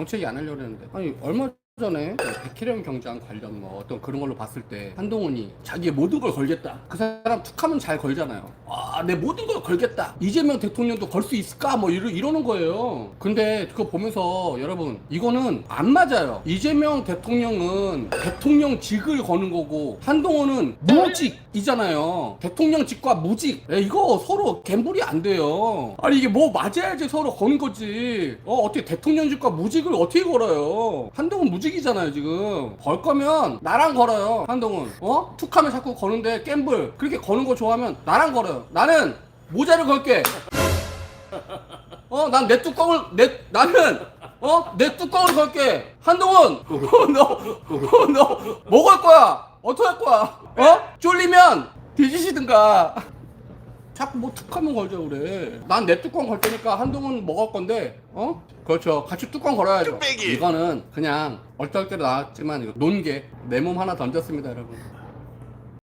정책이 안 하려고 했는데. 아니 얼마 전에 백혜령 경장 관련 뭐 어떤 그런 걸로 봤을 때 한동훈이 자기의 모든 걸 걸겠다. 그 사람 툭하면 잘 걸잖아요. 아 내 모든 걸 걸겠다. 이재명 대통령도 걸 수 있을까? 뭐 이러, 이러는 거예요. 근데 그거 보면서 여러분 이거는 안 맞아요. 이재명 대통령은 대통령직을 거는 거고 한동훈은 무직이잖아요. 대통령직과 무직. 에, 이거 서로 갬불이 안 돼요. 아니 이게 뭐 맞아야지 서로 거는 거지. 어 어떻게 대통령직과 무직을 어떻게 걸어요? 한동훈 무직 이잖아요 지금. 걸 거면 나랑 걸어요 한동훈. 어? 툭 하면 자꾸 거는데 갬블. 그렇게 거는 거 좋아하면 나랑 걸어요. 나는 모자를 걸게. 어? 난 내 뚜껑을 내 나는 어? 내 뚜껑을 걸게. 한동훈! 너너뭐 걸 거야? 어떻게 할 거야? 어? 쫄리면 뒤지시든가 자꾸 뭐 툭하면 걸죠 그래. 난 내 뚜껑 걸 테니까 한동훈 먹을 건데 어? 그렇죠. 같이 뚜껑 걸어야죠. 이거는 그냥 얼떨결에 나왔지만 이거 논게 내몸 하나 던졌습니다 여러분